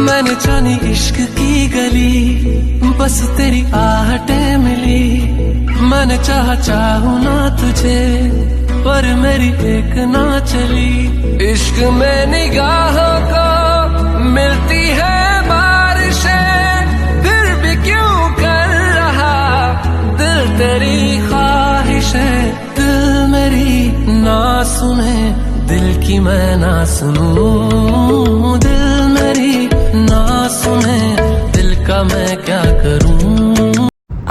मैंने जानी इश्क की गली, बस तेरी आहटें मिली। मैंने चाहा चाहू ना तुझे, पर मेरी एक ना चली। इश्क में निगाहों को मिलती है बारिशें, फिर भी क्यों कर रहा? दिल तेरी ख्वाहिशें, दिल मेरी ना सुने, दिल की मैं ना सुनूं, दिल मैं क्या करूँ?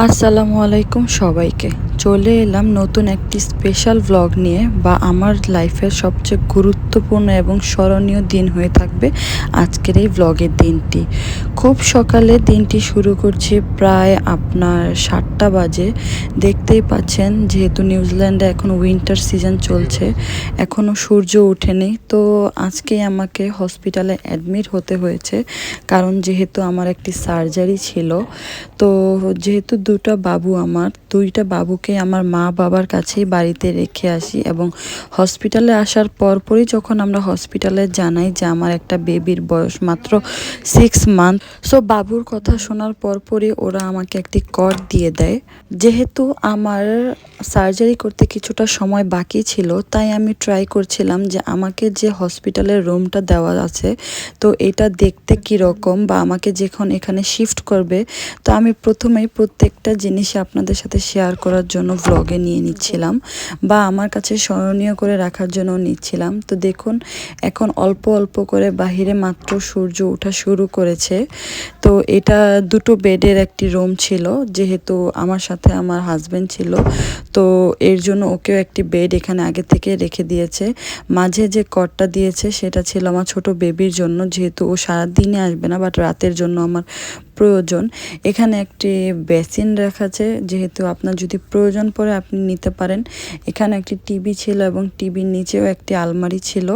আসসালামু আলাইকুম সবাইকে। চলে এলাম নতুন একটি স্পেশাল ভ্লগ নিয়ে বা আমার লাইফের সবচেয়ে গুরুত্বপূর্ণ এবং স্মরণীয় দিন হয়ে থাকবে আজকের এই ভ্লগের দিনটি। খুব সকালে দিনটি শুরু করছি প্রায় আপনার সাতটা বাজে। দেখতেই পাচ্ছেন যেহেতু নিউজিল্যান্ডে এখন উইন্টার সিজন চলছে এখনও সূর্য ওঠেনি। তো আজকেই আমাকে হসপিটালে অ্যাডমিট হতে হয়েছে, কারণ যেহেতু আমার একটি সার্জারি ছিল, তো যেহেতু দুটো বাবু আমার। দুইটা বাবুকে আমার মা বাবার কাছেই বাড়িতে রেখে আসি এবং হসপিটালে আসার পরপরই যখন আমরা হসপিটালে জানাই যে আমার একটা বেবির বয়স মাত্র সিক্স মান্থ সো বাবুর কথা শোনার পরপরই ওরা আমাকে একটি কর দিয়ে দেয়। যেহেতু আমার সার্জারি করতে কিছুটা সময় বাকি ছিল, তাই আমি ট্রাই করছিলাম যে আমাকে যে হসপিটালের রুমটা দেওয়া আছে, তো এটা দেখতে কীরকম বা আমাকে যখন এখানে শিফট করবে, তো আমি প্রথমেই প্রত্যেকটা জিনিস আপনাদের সাথে শেয়ার করার জন্য ভ্লগে নিয়ে নিচ্ছিলাম বা আমার কাছে স্মরণীয় করে রাখার জন্য নিচ্ছিলাম। তো দেখুন, এখন অল্প অল্প করে বাহিরে মাত্র সূর্য ওঠা শুরু করেছে। তো এটা দুটো বেডের একটি রুম ছিল, যেহেতু আমার সাথে আমার হাজব্যান্ড ছিল। তো এর জন্য ওকেও একটি বেড এখানে আগে থেকে রেখে দিয়েছে। মাঝে যে কটটা দিয়েছে, সেটা ছিল আমার ছোট বেবির জন্য, যেহেতু ও সারাদিনে আসবে না বাট রাতের জন্য আমার প্রয়োজন। এখানে একটি বেসিন রাখা আছে, যেহেতু আপনার যদি প্রয়োজন পড়ে আপনি নিতে পারেন। এখানে একটি টিভি ছিল এবং টিভির নিচেও একটি আলমারি ছিল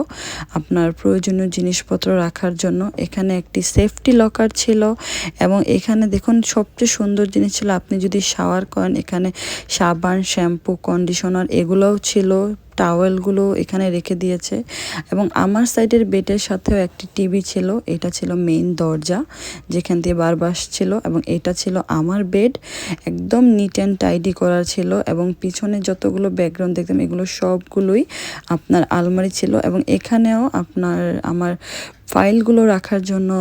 আপনার প্রয়োজনীয় জিনিসপত্র রাখার জন্য। এখানে একটি সেফটি লকার ছিল এবং এখানে দেখুন সবচেয়ে সুন্দর জিনিস ছিল, আপনি যদি শাওয়ার করেন, এখানে সাবান শ্যাম্পু কন্ডিশনার এগুলোও ছিল। টাওয়েলগুলো এখানে রেখে দিয়েছে। এবং আমার সাইডের বেডের সাথেও একটি টিভি ছিল, এটা ছিল মেইন দরজা, যেখান দিয়ে বারবাস ছিল এবং এটা ছিল আমার বেড একদম নিট অ্যান্ড টাইডি করা ছিল এবং পিছনে যতগুলো ব্যাকগ্রাউন্ড দেখতাম, এগুলো সবগুলোই আপনার আলমারি ছিল এবং এখানেও আপনার, আমার ফাইলগুলো রাখার জন্য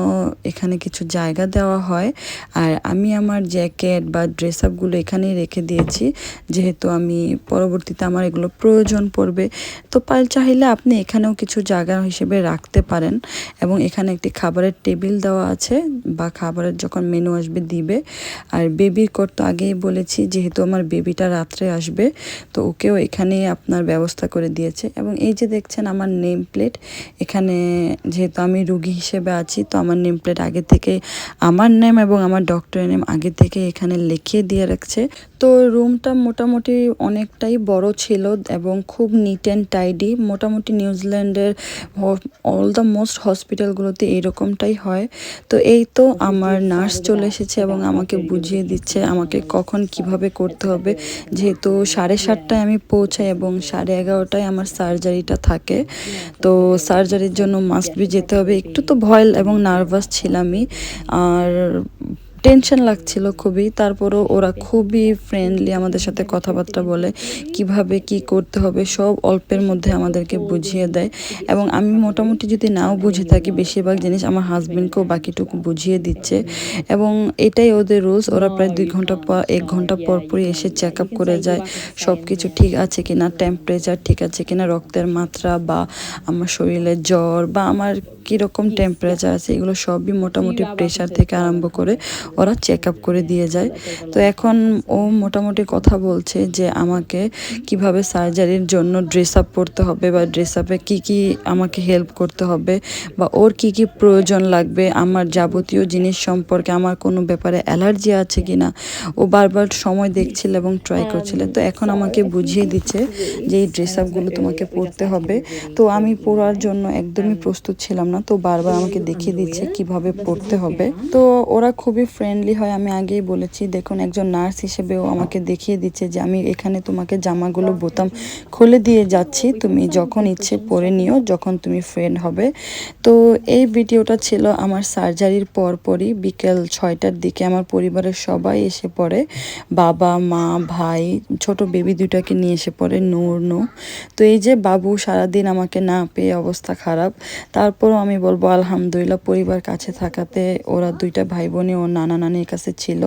এখানে কিছু জায়গা দেওয়া হয়। আর আমি আমার জ্যাকেট বা ড্রেস আপগুলো এখানেই রেখে দিয়েছি। যেহেতু আমি পরবর্তীতে আমার এগুলো প্রয়োজন পড়বে। তো পাল চাইলে আপনি এখানেও কিছু জায়গা হিসেবে রাখতে পারেন। এবং এখানে একটি খাবারের টেবিল দেওয়া আছে বা খাবারের যখন মেনু আসবে দিবে। আর বেবির কর তো আগেই বলেছি, যেহেতু আমার বেবিটা রাত্রে আসবে, তো ওকেও এখানে আপনার ব্যবস্থা করে দিয়েছে। এবং এই যে দেখছেন আমার নেম প্লেট এখানে যেহেতু আমি রুগী হিসেবে আছি, তো আমার নেম প্লেট আগে থেকে, আমার নেম এবং আমার ডক্টরের নেম আগে থেকে এখানে লিখিয়ে দিয়ে রাখছে। তো রুমটা মোটামুটি অনেকটাই বড় ছিল এবং খুব নিট অ্যান্ড টাইডি মোটামুটি নিউজিল্যান্ডের অল দ্য মোস্ট হসপিটালগুলোতে এইরকমটাই হয়। তো এই তো আমার নার্স চলে এসেছে এবং আমাকে বুঝিয়ে দিচ্ছে আমাকে কখন কীভাবে করতে হবে। যেহেতু সাড়ে সাতটায় আমি পৌঁছাই এবং সাড়ে এগারোটায় আমার সার্জারিটা থাকে। তো সার্জারির জন্য মাস্ট বি যেতে হবে একটু তো ভয় এবং নার্ভাস ছিলামই। আর টেনশন লাগছিল খুবই। তারপরও ওরা খুবই ফ্রেন্ডলি আমাদের সাথে কথাবার্তা বলে, কীভাবে কি করতে হবে সব অল্পের মধ্যে আমাদেরকে বুঝিয়ে দেয়। এবং আমি মোটামুটি যদি নাও বুঝে থাকি, বেশিরভাগ জিনিস আমার হাজব্যান্ডকেও বাকিটুকু বুঝিয়ে দিচ্ছে। এবং এটাই ওদের রুলস ওরা প্রায় দুই ঘণ্টা পর, এক ঘণ্টা পরপরই এসে চেক আপ করে যায় সব কিছু ঠিক আছে কিনা টেম্পারেচার ঠিক আছে কিনা, রক্তের মাত্রা বা আমার শরীরে জ্বর বা আমার কীরকম টেম্পারেচার আছে এগুলো সবই মোটামুটি প্রেশার থেকে আরম্ভ করে ওরা চেক আপ করে দিয়ে যায়। তো এখন ও মোটামুটি কথা বলছে যে আমাকে কীভাবে সার্জারির জন্য ড্রেস আপ পরতে হবে বা ড্রেস আপে কী কী আমাকে হেল্প করতে হবে বা ওর কি কি প্রয়োজন লাগবে আমার যাবতীয় জিনিস সম্পর্কে আমার কোনো ব্যাপারে অ্যালার্জি আছে কি না ও বারবার সময় দেখছিল এবং ট্রাই করছিল। তো এখন আমাকে বুঝিয়ে দিচ্ছে যে এই ড্রেস আপগুলো তোমাকে পরতে হবে। তো আমি পরার জন্য একদমই প্রস্তুত ছিলাম না তো বারবার আমাকে দেখিয়ে দিচ্ছে কীভাবে পড়তে হবে। তো ওরা খুবই ফ্রেন্ডলি হয়, আমি আগেই বলেছি। দেখুন, একজন নার্স হিসেবেও আমাকে দেখিয়ে দিচ্ছে যে, আমি এখানে তোমাকে জামাগুলো বোতাম খুলে দিয়ে যাচ্ছি। তুমি যখন ইচ্ছে পরে নিও, যখন তুমি ফ্রেন্ড হবে। তো এই ভিডিওটা ছিল আমার সার্জারির পরপরই, বিকেল ছয়টার দিকে। আমার পরিবারের সবাই এসে পড়ে। বাবা, মা, ভাই, ছোট বেবি দুটাকে নিয়ে এসে পড়ে, নূর তো এই যে, বাবু, সারাদিন আমাকে না পেয়ে অবস্থা খারাপ। তারপরও আমি বলব, আলহামদুলিল্লাহ, পরিবার কাছে থাকাতে ওরা দুইটা ভাই বোনই ও নানা নানির কাছে ছিল।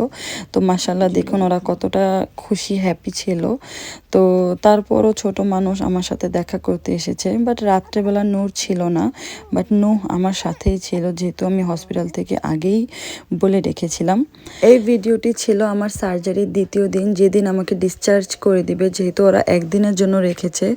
তো মাসাল্লাহ দেখুন ওরা কতটা খুশি হ্যাপি ছিল। তো তারপরও ছোট মানুষ আমার সাথে দেখা করতে এসেছে। বাট রাত্রেবেলা নূর ছিল না। বাট নূহ আমার সাথেই ছিল, যেহেতু আমি হসপিটাল থেকে আগেই বলে রেখেছিলাম। এই ভিডিওটি ছিল আমার সার্জারির দ্বিতীয় দিন, যেদিন আমাকে ডিসচার্জ করে দিবে, যেহেতু ওরা একদিনের জন্য রেখেছে।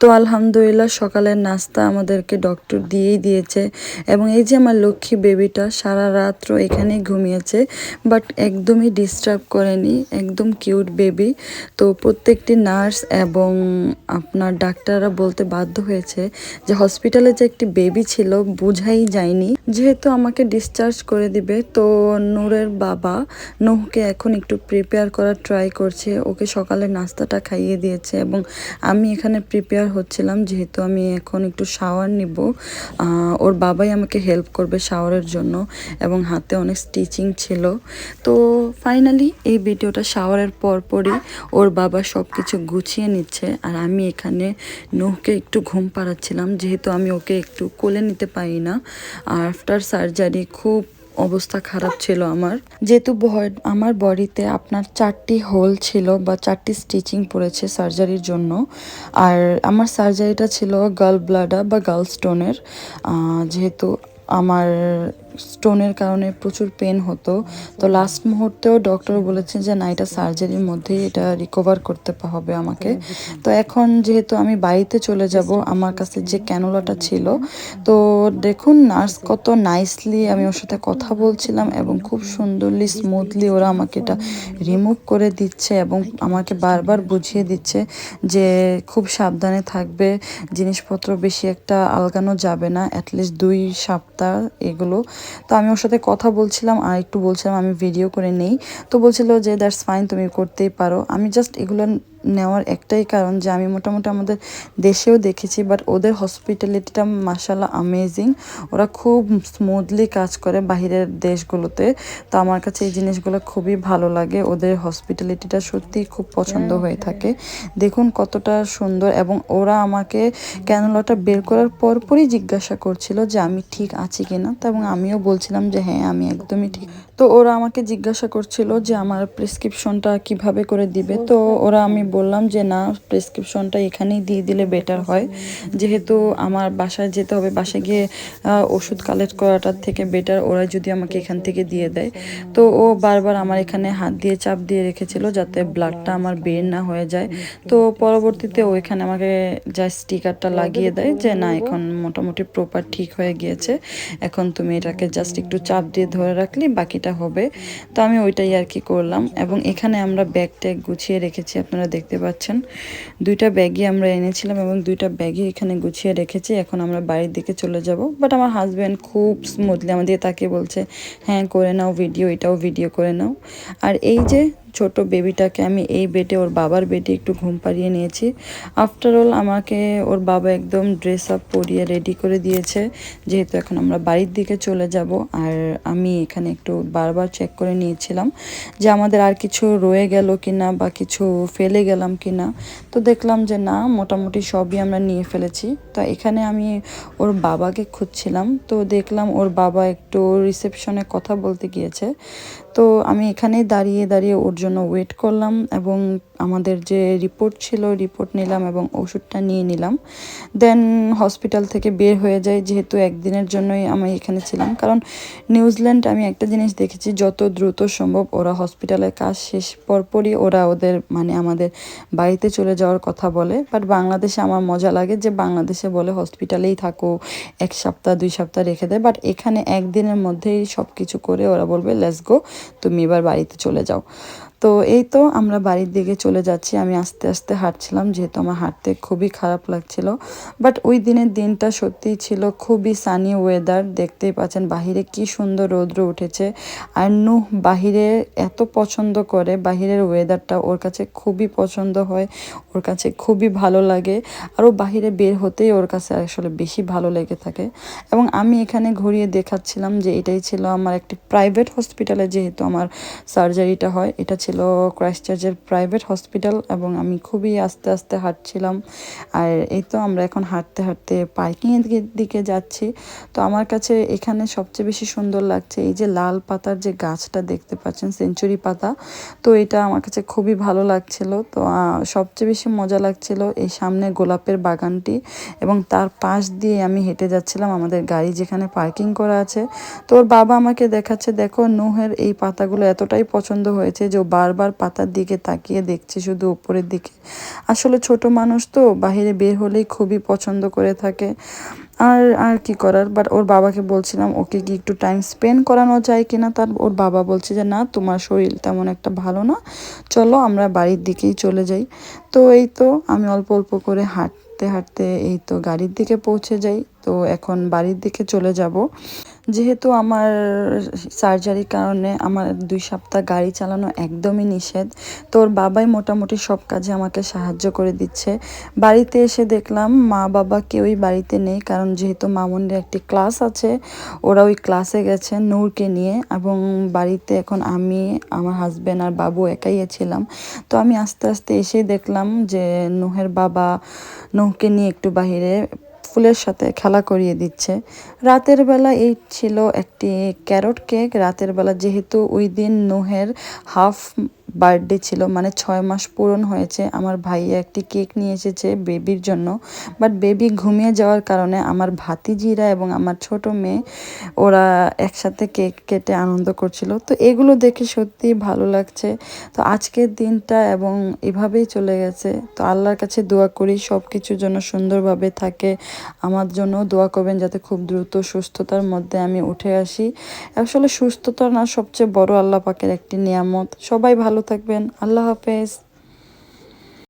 তো আলহামদুলিল্লাহ, সকালের নাস্তা আমাদেরকে ডক্টর দিয়েই দিয়েছে। এবং এই যে আমার লক্ষ্মী বেবিটা সারা রাত্র এখানেই ঘুমিয়েছে বাট একদমই ডিস্টার্ব করেনি একদম কিউট বেবি তো প্রত্যেকটি নার্স এবং আপনার ডাক্তাররা বলতে বাধ্য হয়েছে যে হসপিটালে যে একটি বেবি ছিল বোঝাই যায়নি। যেহেতু আমাকে ডিসচার্জ করে দিবে তো নূরের বাবা নোহকে এখন একটু প্রিপেয়ার করার ট্রাই করছে। ওকে সকালে নাস্তাটা খাইয়ে দিয়েছে এবং আমি এখানে প্রিপেয়ার হচ্ছিলাম যেহেতু আমি এখন একটু শাওয়ার নিব। আহ, ওর বাবাই আমাকে হেল্প করবে শাওয়ারের জন্য এবং হাতে অনেক স্টিচিং ছিল। তো ফাইনালি এই ভিডিওটা শাওয়ারের পরপরই ওর বাবা সব কিছু গুছিয়ে নিচ্ছে আর আমি এখানে নুহকে একটু ঘুম পাড়াচ্ছিলাম, যেহেতু আমি ওকে একটু কোলে নিতে পারি না। আর আফটার সার্জারি খুব অবস্থা খারাপ ছিল আমার। যেহেতু আমার বডিতে আপনার চারটি হোল ছিল বা চারটি স্টিচিং পড়েছে সার্জারির জন্য। আর আমার সার্জারিটা ছিল গার্ল ব্লাডা বা গার্ল স্টোনের যেহেতু আমার স্টোনের কারণে প্রচুর পেন হতো। তো লাস্ট মুহূর্তেও ডক্টর বলেছেন যে, না, এটা সার্জারির মধ্যেই এটা রিকভার করতে হবে আমাকে। তো এখন যেহেতু আমি বাড়িতে চলে যাব, আমার কাছে যে ক্যানোলাটা ছিল, তো দেখুন নার্স কত নাইসলি আমি ওর সাথে কথা বলছিলাম এবং খুব সুন্দরলি স্মুথলি ওরা আমাকে এটা রিমুভ করে দিচ্ছে এবং আমাকে বারবার বুঝিয়ে দিচ্ছে যে, খুব সাবধানে থাকবে, জিনিসপত্র বেশি একটা আলগানো যাবে না অ্যাটলিস্ট দুই সপ্তাহ এগুলো। তো আমি ওর সাথে কথা বলছিলাম আর একটু বলছিলাম আমি ভিডিও করে নেই। তো বলছিল যে দ্যাটস ফাইন তুমি করতেই পারো। আমি জাস্ট এগুলো নেওয়ার একটাই কারণ যে আমি মোটামুটি আমাদের দেশেও দেখেছি বাট ওদের হসপিটালিটিটা মাসাল্লাহ আমেজিং ওরা খুব স্মুথলি কাজ করে বাহিরের দেশগুলোতে। তো আমার কাছে এই জিনিসগুলো খুবই ভালো লাগে। ওদের হসপিটালিটিটা সত্যিই খুব পছন্দ হয়ে থাকে। দেখুন কতটা সুন্দর এবং ওরা আমাকে ক্যানোলাটা বের করার পরপরই জিজ্ঞাসা করছিল যে আমি ঠিক আছি কিনা। তো এবং আমিও বলছিলাম যে হ্যাঁ আমি একদমই ঠিক। তো ওরা আমাকে জিজ্ঞাসা করছিল যে আমার প্রেসক্রিপশনটা কীভাবে করে দিবে। তো ওরা আমি বললাম যে, না প্রেসক্রিপশনটা এখানেই দিয়ে দিলে বেটার হয়। যেহেতু আমার বাসায় যেতে হবে, বাসায় গিয়ে ওষুধ কালেক্ট করাটার থেকে বেটার ওরা যদি আমাকে এখান থেকে দিয়ে দেয়। তো ও বারবার আমার এখানে হাত দিয়ে, চাপ দিয়ে রেখেছিল যাতে ব্লাডটা আমার বের না হয়ে যায়। তো পরবর্তীতে ও এখানে আমাকে যা স্টিকারটা লাগিয়ে দেয় যে, না, এখন মোটামুটি প্রপার ঠিক হয়ে গিয়েছে। এখন তুমি এটাকে জাস্ট একটু চাপ দিয়ে ধরে রাখলে, বাকিটা হবে। তো আমি ওইটাই আর কি করলাম। এবং এখানে আমরা ব্যাগ ট্যাগ গুছিয়ে রেখেছি, আপনারা দেখতে পাচ্ছেন। দুইটা ব্যাগই আমরা এনেছিলাম এবং দুইটা ব্যাগই এখানে গুছিয়ে রেখেছি। এখন আমরা বাড়ির দিকে চলে যাব। বাট আমার হাজব্যান্ড খুব স্মুথলি আমাদের তাকে বলছে হ্যাঁ করে নাও ভিডিও এটাও ভিডিও করে নাও। আর এই যে ছোট বেবিটাকে আমি এই বেটে ওর বাবার বেটে একটু ঘুম পাড়িয়ে নিয়েছি। আফটার অল আমাকে ওর বাবা একদম ড্রেস আপ পরিয়ে রেডি করে দিয়েছে। যেহেতু এখন আমরা বাড়ির দিকে চলে যাব, আর আমি এখানে একটু বারবার চেক করে নিয়েছিলাম যে আমাদের আর কিছু রয়ে গেল কিনা বা কিছু ফেলে গেলাম কিনা। তো দেখলাম যে না, মোটামুটি সবই আমরা নিয়ে ফেলেছি। তো এখানে আমি ওর বাবাকে খুঁজছিলাম। তো দেখলাম ওর বাবা একটু রিসেপশনে কথা বলতে গিয়েছে। তো আমি এখানেই দাঁড়িয়ে দাঁড়িয়ে ওর জন্য ওয়েট করলাম এবং আমাদের যে রিপোর্ট ছিল রিপোর্ট নিলাম এবং ওষুধটা নিয়ে নিলাম। দেন হসপিটাল থেকে বের হয়ে যাই, যেহেতু একদিনের জন্যই আমি এখানে ছিলাম। কারণ নিউজিল্যান্ড আমি একটা জিনিস দেখেছি, যত দ্রুত সম্ভব ওরা হসপিটালের কাজ শেষ পরপরই ওরা ওদের মানে আমাদের বাড়িতে চলে যাওয়ার কথা বলে। বাট বাংলাদেশে আমার মজা লাগে যে বাংলাদেশে বলে হসপিটালেই থাকো, এক সপ্তাহ, দুই সপ্তাহ রেখে দেয়। বাট এখানে একদিনের মধ্যেই সব কিছু করে ওরা বলবে লেটস গো তুমি এবার বাড়িতে চলে যাও। তো এই তো আমরা বাড়ির দিকে চলে যাচ্ছি, আমি আস্তে আস্তে হাঁটছিলাম যেহেতু আমার হাঁটতে খুবই খারাপ লাগছিল। বাট ওই দিনের দিনটা সত্যিই ছিল খুবই সানি ওয়েদার দেখতেই পাচ্ছেন বাহিরে কি সুন্দর রৌদ্র উঠেছে। আর নুহ বাহিরে এত পছন্দ করে, বাহিরের ওয়েদারটা ওর কাছে খুবই পছন্দ হয়, ওর কাছে খুবই ভালো লাগে। আর ও বাহিরে বের হতেই ওর কাছে আসলে বেশি ভালো লেগে থাকে। এবং আমি এখানে ঘুরিয়ে দেখাচ্ছিলাম যে এটাই ছিল আমার একটি প্রাইভেট হসপিটালে যেহেতু আমার সার্জারিটা হয়, এটা ছিল ক্রাইস্টচার্চের প্রাইভেট হসপিটাল এবং আমি খুবই আস্তে আস্তে হাঁটছিলাম। আর এই তো আমরা এখন হাঁটতে হাঁটতে পার্কিংয়ের দিকে যাচ্ছি। তো আমার কাছে এখানে সবচেয়ে বেশি সুন্দর লাগছে এই যে লাল পাতার যে গাছটা দেখতে পাচ্ছেন সেঞ্চুরি পাতা। তো এটা আমার কাছে খুবই ভালো লাগছিল। তো সবচেয়ে বেশি মজা লাগছিল এই সামনে গোলাপের বাগানটি এবং তার পাশ দিয়ে আমি হেঁটে যাচ্ছিলাম আমাদের গাড়ি যেখানে পার্কিং করা আছে। তো ওর বাবা আমাকে দেখাচ্ছে, দেখো, নুহের এই পাতাগুলো এতটাই পছন্দ হয়েছে যে বারবার পাতার দিকে তাকিয়ে দেখছে। শুধু উপরের দিকে। আসলে ছোট মানুষ তো বাইরে বের হলেই খুবই পছন্দ করে থাকে। আর আর কি করার? বাট ওর বাবাকে বলছিলাম, ওকে কি একটু টাইম স্পেন্ড করানো যায় কিনা? তার ওর বাবা বলছে যে, না, তোমার শরীর তেমন একটা ভালো না। চলো আমরা বাড়ির দিকেই চলে যাই। তো এই তো আমি অল্প অল্প করে হাঁটতে হাঁটতে এই তো গাড়ির দিকে পৌঁছে যাই। তো এখন বাড়ির দিকে চলে যাব। যেহেতু আমার সার্জারির কারণে আমার দুই সপ্তাহ গাড়ি চালানো একদমই নিষেধ, তো ওর বাবাই মোটামুটি সব কাজে আমাকে সাহায্য করে দিচ্ছে। বাড়িতে এসে দেখলাম মা বাবা কেউই বাড়িতে নেই, কারণ যেহেতু মামুনের একটি ক্লাস আছে, ওরা ওই ক্লাসে গেছে নূরকে নিয়ে এবং বাড়িতে এখন আমি, আমার হাজব্যান্ড আর বাবু একাই ছিলাম। তো আমি আস্তে আস্তে এসেই দেখলাম যে নুহের বাবা নুহকে নিয়ে একটু বাহিরে ফুলের সাথে খেলা করিয়ে দিচ্ছে। রাতের বেলা এই ছিল একটি ক্যারট কেক। রাতের বেলা যেহেতু ওই দিন নোহের হাফ বার্থডে ছিল মানে ছয় মাস পূরণ হয়েছে। আমার ভাইয়া একটি কেক নিয়ে এসেছে বেবির জন্য। বাট বেবি ঘুমিয়ে যাওয়ার কারণে আমার ভাতিজিরা এবং আমার ছোট মেয়ে, ওরা একসাথে কেক কেটে আনন্দ করছিল। তো এগুলো দেখে সত্যি ভালো লাগছে। তো আজকের দিনটা এবং এভাবেই চলে গেছে। তো আল্লাহর কাছে দোয়া করি সব কিছুর জন্য সুন্দরভাবে থাকে। আমার জন্য দোয়া করবেন যাতে খুব দ্রুত সুস্থতার মধ্যে আমি উঠে আসি। আসলে সুস্থতা না সবচেয়ে বড় আল্লাহ পাকের একটি নিয়ামত। সবাই ভালো থাকবেন। আল্লাহ হাফেজ।